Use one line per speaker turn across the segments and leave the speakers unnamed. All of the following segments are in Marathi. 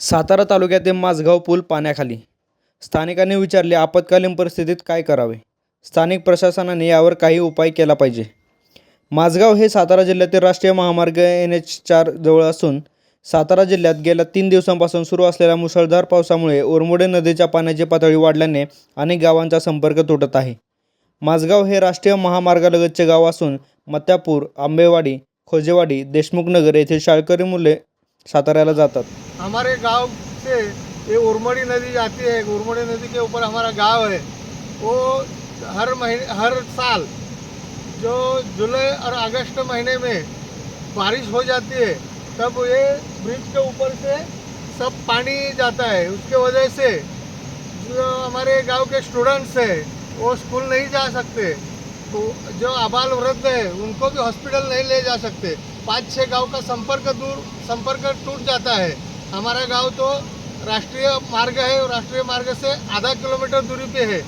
सातारा तालुक्यातील माझगाव पूल पाण्याखाली. स्थानिकांनी विचारले आपत्कालीन परिस्थितीत काय करावे? स्थानिक प्रशासनाने यावर काही उपाय केला पाहिजे. माझगाव हे सातारा जिल्ह्यातील राष्ट्रीय महामार्ग एन एच चार जवळ असून सातारा जिल्ह्यात गेल्या तीन दिवसांपासून सुरू असलेल्या मुसळधार पावसामुळे ओरमोडे नदीच्या पाण्याची पातळी वाढल्याने अनेक गावांचा संपर्क तुटत आहे. माझगाव हे राष्ट्रीय महामार्गालगतचे गाव असून मत्यापूर आंबेवाडी खोजेवाडी देशमुख नगर येथील शाळकरी मुले साताऱ्याला जातात.
हमारे गाँव से ये उर्मड़ी नदी जाती है उर्मड़ी नदी के ऊपर हमारा गाँव है, वो हर महीने, हर साल जो जुलाई और अगस्त महीने में बारिश हो जाती है, तब ये ब्रिज के ऊपर से सब पानी जाता है। उसके वजह से जो हमारे गाँव के स्टूडेंट्स हैं, वो स्कूल नहीं जा सकते। तो जो आबाल वृद्ध है, उनको भी हॉस्पिटल नहीं ले जा सकते। पाँच छः गाँव का संपर्क दूर, संपर्क टूट जाता है। हमारा गांव तो राष्ट्रीय मार्ग है राष्ट्रीय मार्ग से आधा किलोमीटर दूरी पे है।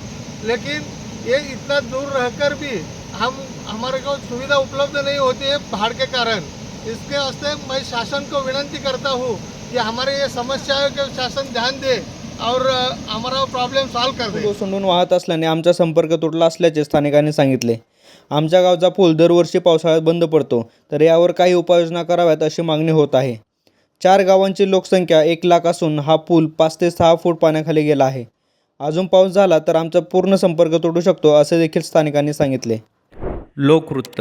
लेकिन ये इतना दूर रहकर भी हम हमारे को सुविधा उपलब्ध नहीं होती है पहाड़ के कारण। इसके वास्ते मैं शासन को विनंती करता हूँ कि हमारे ये समस्याओं के शासन ध्यान दे और हमारा प्रॉब्लम सॉल्व कर दे।
सुंडून वाहत असल्याने आमचा संपर्क तुटला असल्याचे स्थानिकांनी सांगितले. आमच्या गावचा पूल दरवर्षी पावसाळ्यात बंद पडतो तर यावर काही उपाययोजना कराव्यात अशी मागणी होत आहे. चार गावांची लोकसंख्या एक लाख असून हा पूल पाच ते सहा फूट पाण्याखाली गेला आहे. अजून पाऊस झाला तर आमचा पूर्ण संपर्क तुटू शकतो असे देखील स्थानिकांनी सांगितले. लोकवृत्त